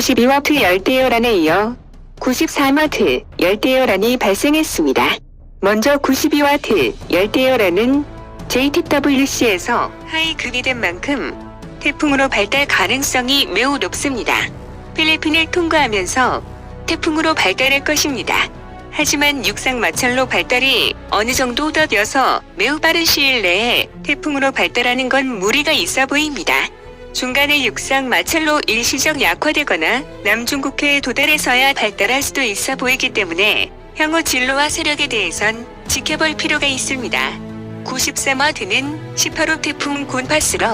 92와트 열대요란에 이어 94와트 열대요란이 발생했습니다. 먼저 92와트 열대요란은 JTWC에서 하이급이 된 만큼 태풍으로 발달 가능성이 매우 높습니다. 필리핀을 통과하면서 태풍으로 발달할 것입니다. 하지만 육상 마찰로 발달이 어느 정도 더뎌서 매우 빠른 시일 내에 태풍으로 발달하는 건 무리가 있어 보입니다. 중간에 육상 마찰로 일시적 약화되거나 남중국해에 도달해서야 발달할 수도 있어 보이기 때문에 향후 진로와 세력에 대해선 지켜볼 필요가 있습니다. 93와드는 18호 태풍 곤파스로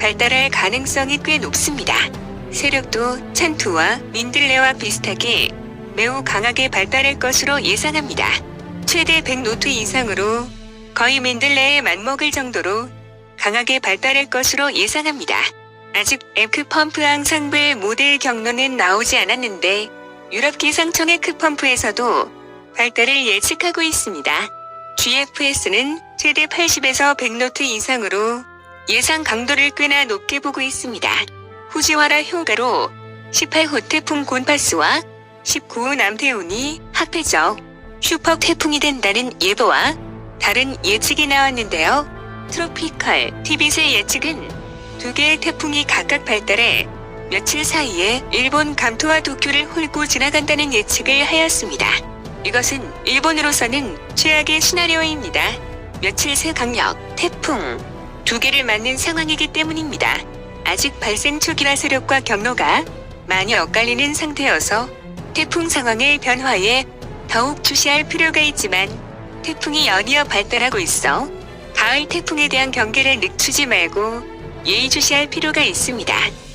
발달할 가능성이 꽤 높습니다. 세력도 찬투와 민들레와 비슷하게 매우 강하게 발달할 것으로 예상합니다. 최대 100노트 이상으로 거의 민들레에 맞먹을 정도로 강하게 발달할 것으로 예상합니다. 아직 에크펌프 항상배 모델 경로는 나오지 않았는데 유럽 기상청의 크펌프에서도 발달을 예측하고 있습니다. GFS는 최대 80에서 100노트 이상으로 예상 강도를 꽤나 높게 보고 있습니다. 후지와라 효과로 18호 태풍 곤파스와 19호 남태운이 합해져 슈퍼 태풍이 된다는 예보와 다른 예측이 나왔는데요. 트로피컬 티빗의 예측은 두 개의 태풍이 각각 발달해 며칠 사이에 일본 감토와 도쿄를 훑고 지나간다는 예측을 하였습니다. 이것은 일본으로서는 최악의 시나리오입니다. 며칠 새 강력, 태풍 두 개를 맞는 상황이기 때문입니다. 아직 발생 초기라 세력과 경로가 많이 엇갈리는 상태여서 태풍 상황의 변화에 더욱 주시할 필요가 있지만 태풍이 연이어 발달하고 있어 가을 태풍에 대한 경계를 늦추지 말고 예의주시할 필요가 있습니다.